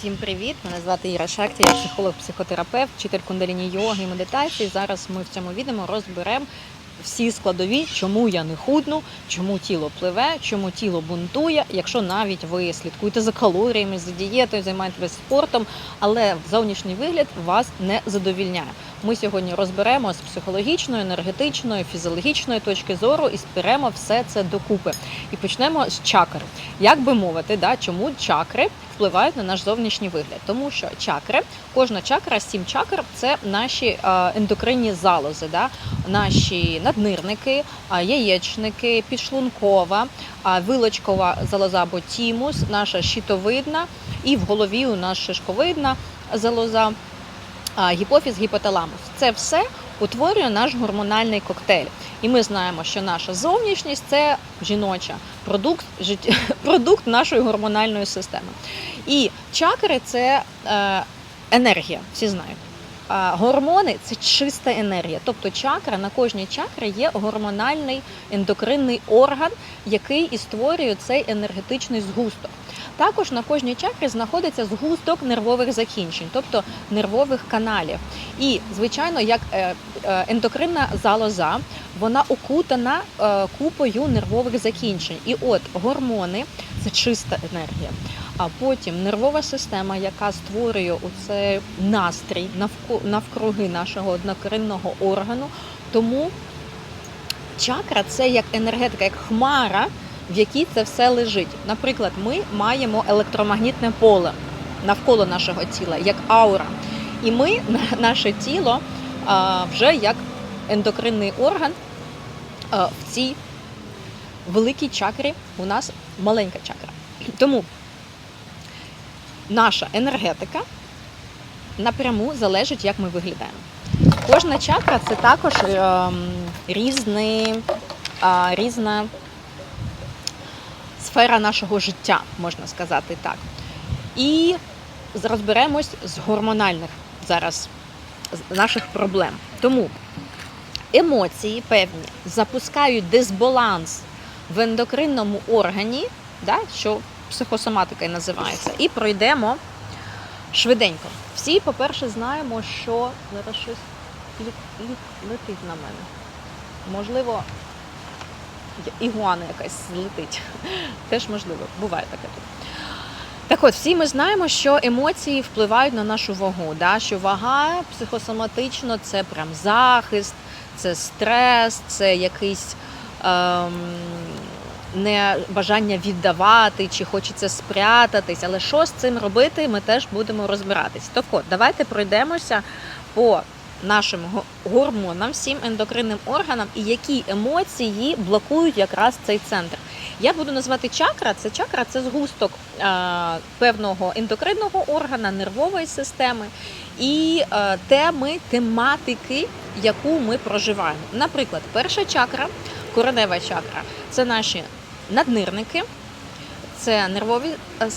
Всім привіт! Мене звати Іра Шахті, я психолог-психотерапевт, вчитель кундаліні йоги і медитації. Зараз ми в цьому відео розберемо всі складові, чому я не худну, чому тіло пливе, чому тіло бунтує. Якщо навіть ви слідкуєте за калоріями, за дієтою, займаєтесь спортом, але зовнішній вигляд вас не задовільняє. Ми сьогодні розберемо з психологічної, енергетичної, фізіологічної точки зору і зберемо все це докупи. І почнемо з чакр. Як би мовити, да, чому чакри впливають на наш зовнішній вигляд? Тому що чакри, кожна чакра, сім чакр це наші е, ендокринні залози, да, наші наднирники, яєчники, підшлункова, вилочкова залоза або тімус, наша щитовидна, і в голові у нас шишковидна залоза, гіпофіз, гіпоталамус. Це все утворює наш гормональний коктейль. І ми знаємо, що наша зовнішність це жіноча продукт, життя, продукт нашої гормональної системи. І чакри це е, енергія, всі знають. А гормони це чиста енергія. Тобто чакра на кожній чакрі є гормональний ендокринний орган, який і створює цей енергетичний згусток. Також на кожній чакрі знаходиться згусток нервових закінчень, тобто нервових каналів. І, звичайно, як е, е, ендокринна залоза, вона окутана е, купою нервових закінчень. І от гормони це чиста енергія. А потім нервова система, яка створює оцей настрій навкруги нашого однокринного органу. Тому чакра це як енергетика, як хмара, в якій це все лежить. Наприклад, ми маємо електромагнітне поле навколо нашого тіла, як аура. І ми, наше тіло, вже як ендокринний орган в цій великій чакрі у нас маленька чакра. Тому наша енергетика напряму залежить, як ми виглядаємо. Кожна чакра це також ем, різний, різна сфера нашого життя, можна сказати так. І розберемось з гормональних зараз наших проблем. Тому емоції певні запускають дисбаланс в ендокринному органі, да, що психосоматика і називається, і пройдемо швиденько. Всі, по-перше, знаємо, що зараз щось летить на мене. Можливо, ігуана якась злетить. Теж можливо, буває таке. Так от, всі ми знаємо, що емоції впливають на нашу вагу. Да? Що вага психосоматично це прям захист, це стрес, це якийсь ем, не бажання віддавати, чи хочеться спрятатись. Але що з цим робити, ми теж будемо розбиратись. Так от, давайте пройдемося по нашим гормонам, всім ендокринним органам, і які емоції блокують якраз цей центр. Я буду назвати чакра. Це чакра це згусток е, певного ендокринного органа, нервової системи і е, теми, тематики, яку ми проживаємо. Наприклад, перша чакра, коренева чакра це наші наднирники, це нервові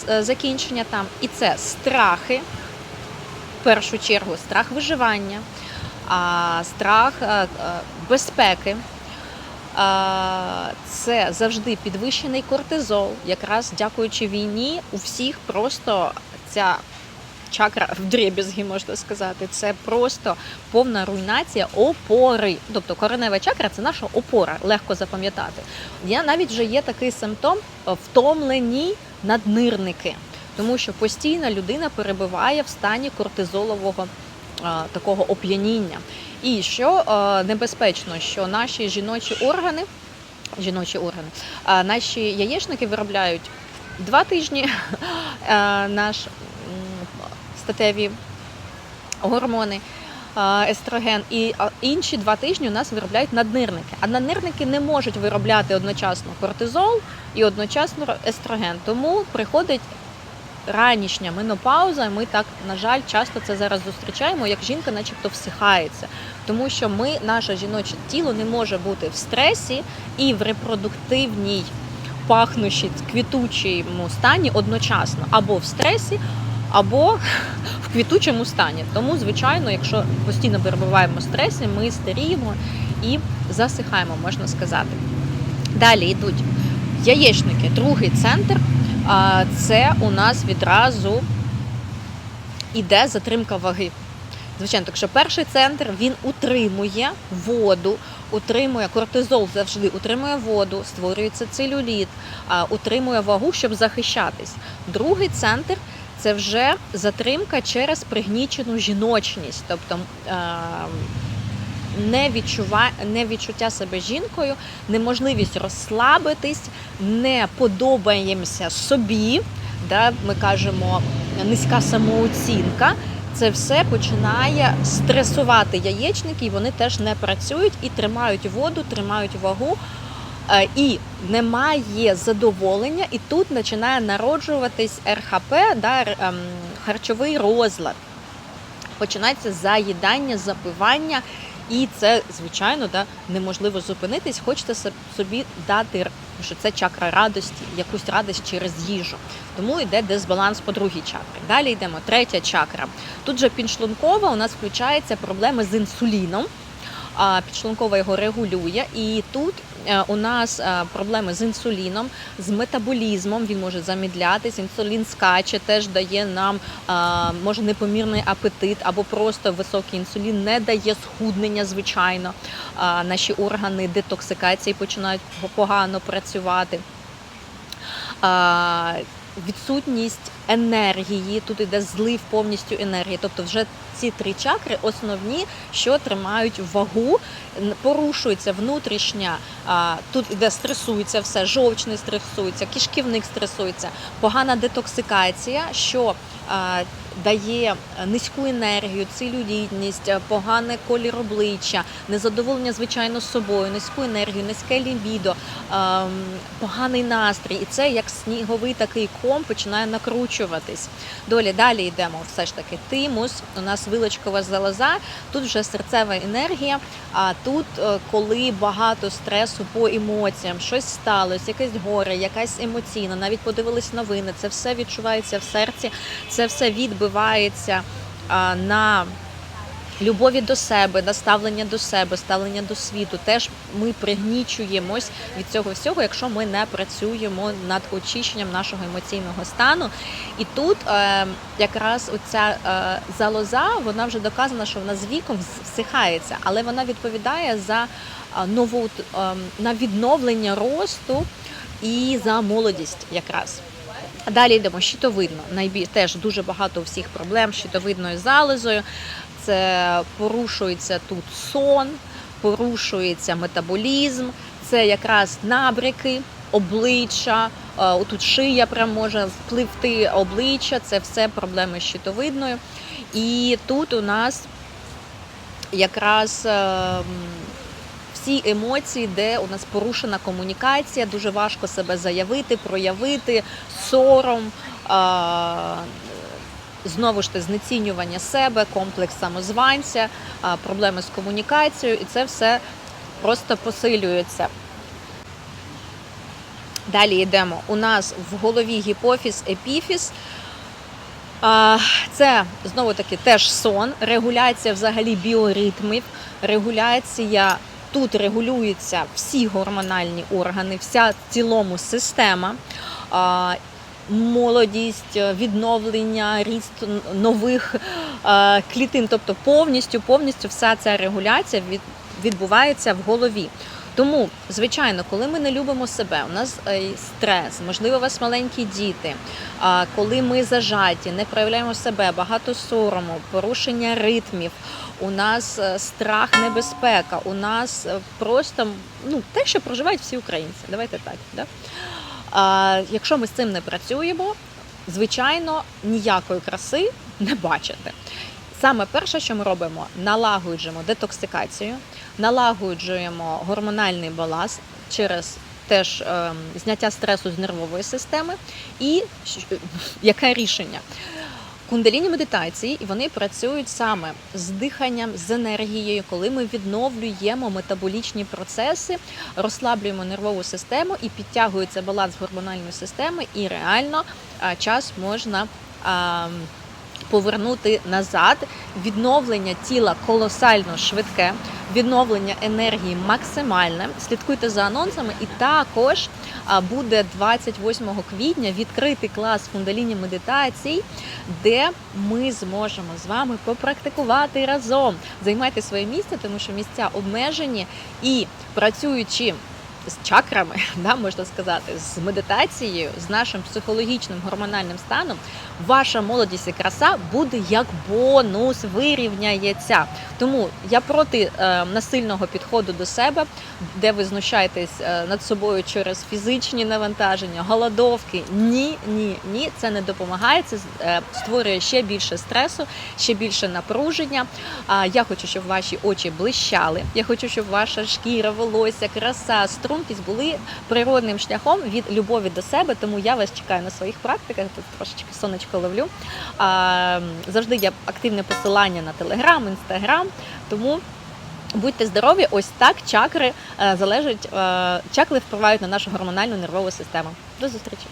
е, закінчення там, і це страхи. В першу чергу страх виживання, а, страх е, е, безпеки. Це завжди підвищений кортизол. Якраз дякуючи війні, у всіх просто ця чакра в дріб'язги, можна сказати, це просто повна руйнація опори. Тобто коренева чакра це наша опора, легко запам'ятати. Я навіть вже є такий симптом е, втомлені наднирники, тому що постійно людина перебуває в стані кортизолового е, такого оп'яніння. І що е, небезпечно, що наші жіночі органи, жіночі органи, а наші яєчники виробляють два тижні е, наш статеві гормони. е, Естроген і інші два тижні у нас виробляють наднирники. А наднирники не можуть виробляти одночасно кортизол і одночасно естроген. Тому приходить ранішня менопауза. Ми так, на жаль, часто це зараз зустрічаємо, як жінка, начебто, всихається, тому що ми, наше жіноче тіло не може бути в стресі і в репродуктивній пахнущій, квітучому стані одночасно або в стресі, або в квітучому стані. Тому, звичайно, якщо постійно перебуваємо в стресі, ми старіємо і засихаємо, можна сказати. Далі йдуть яєчники, другий центр. Це у нас відразу іде затримка ваги. Звичайно, так що перший центр він утримує воду, утримує кортизол завжди утримує воду, створюється целюліт, утримує вагу, щоб захищатись. Другий центр це вже затримка через пригнічену жіночність, тобто не, відчува... не відчуття себе жінкою, неможливість розслабитись, не подобаємося собі. Да, ми кажемо низька самооцінка. Це все починає стресувати яєчники, і вони теж не працюють і тримають воду, тримають вагу. Е, І немає задоволення, і тут починає народжуватись РХП, да, ем, харчовий розлад. Починається заїдання, запивання, і це, звичайно, да, неможливо зупинитись. Хочете собі дати, що це чакра радості, якусь радість через їжу. Тому йде дисбаланс по другій чакрі. Далі йдемо третя чакра. Тут же підшлункова у нас включається проблеми з інсуліном. А підшлункова його регулює, і тут у нас е, проблеми з інсуліном, з метаболізмом. Він може замідлятись. Інсулін скаче, теж дає нам е, може непомірний апетит, або просто високий інсулін не дає схуднення, звичайно. Наші органи детоксикації починають погано працювати. Відсутність енергії, тут іде злив повністю енергії. Тобто, вже ці три чакри основні, що тримають вагу, порушується внутрішня, тут іде стресується все, жовчний стресується, кишківник стресується, погана детоксикація, що дає низьку енергію, целюлітність, а, поганий колір обличчя, незадоволення звичайно з собою, низьку енергію, низьке лібідо, ем, поганий настрій. І це як сніговий такий ком починає накручуватись. Долі далі йдемо. Все ж таки тимус. У нас вилочкова залоза, тут вже серцева енергія. А тут, е, коли багато стресу по емоціям, щось сталося, якесь горе, якась емоційна, навіть подивились новини, це все відчувається в серці, це все відбивається на любові до себе, на ставлення до себе, ставлення до світу. Теж ми пригнічуємось від цього всього, якщо ми не працюємо над очищенням нашого емоційного стану. І тут е, якраз оця е, залоза, вона вже доказана, що вона з віком всихається, але вона відповідає за нову е, на відновлення росту і за молодість якраз. А Далі йдемо щитовидно. Найбільш теж дуже багато всіх проблем з щитовидною залозою. Це порушується тут сон, порушується метаболізм, це якраз набряки, обличчя. е, Отут шия прям може впливти обличчя, це все проблеми з щитовидною. І тут у нас якраз е, м, всі емоції, де у нас порушена комунікація, дуже важко себе заявити, проявити, сором. Знову ж таки, знецінювання себе, комплекс самозванця, проблеми з комунікацією, і це все просто посилюється. Далі йдемо. У нас в голові гіпофіз, епіфіз. Це знову таки теж сон, регуляція взагалі біоритмів, регуляція. Тут регулюються всі гормональні органи, вся в цілому система. Молодість, відновлення, ріст нових е, клітин, тобто повністю, повністю вся ця регуляція від, відбувається в голові. Тому, звичайно, коли ми не любимо себе, у нас е, стрес, можливо, у вас маленькі діти, коли ми зажаті, не проявляємо себе, багато сорому, порушення ритмів, у нас е, страх, небезпека, у нас е, просто ну, те, що проживають всі українці. Давайте так. Да? Якщо ми з цим не працюємо, звичайно, ніякої краси не бачите. Саме перше, що ми робимо, налагоджуємо детоксикацію, налагоджуємо гормональний баланс через теж ем, зняття стресу з нервової системи. І яке рішення? Кундаліні медитації, вони працюють саме з диханням, з енергією, коли ми відновлюємо метаболічні процеси, розслаблюємо нервову систему і підтягується баланс гормональної системи, і реально час можна а, повернути назад. Відновлення тіла колосально швидке, відновлення енергії максимальне. Слідкуйте за анонсами, і також буде 28 квітня відкритий клас кундаліні медитацій, де ми зможемо з вами попрактикувати разом. Займайте своє місце, тому що місця обмежені і працюючи з чакрами, да, можна сказати, з медитацією, з нашим психологічним гормональним станом, ваша молодість і краса буде як бонус, вирівняється. Тому я проти е, насильного підходу до себе, де ви знущаєтесь е, над собою через фізичні навантаження, голодовки. Ні, ні, ні, це не допомагає. Це е, створює ще більше стресу, ще більше напруження. Я хочу, щоб ваші очі блищали. Я хочу, щоб ваша шкіра, волосся, краса, стрункість були природним шляхом від любові до себе. Тому я вас чекаю на своїх практиках. Тут трошечки сонечко ловлю. А, завжди є активне посилання на телеграм, інстаграм. Тому. Будьте здорові, ось так чакри е, залежать, е, чакри впливають на нашу гормональну нервову систему. До зустрічі!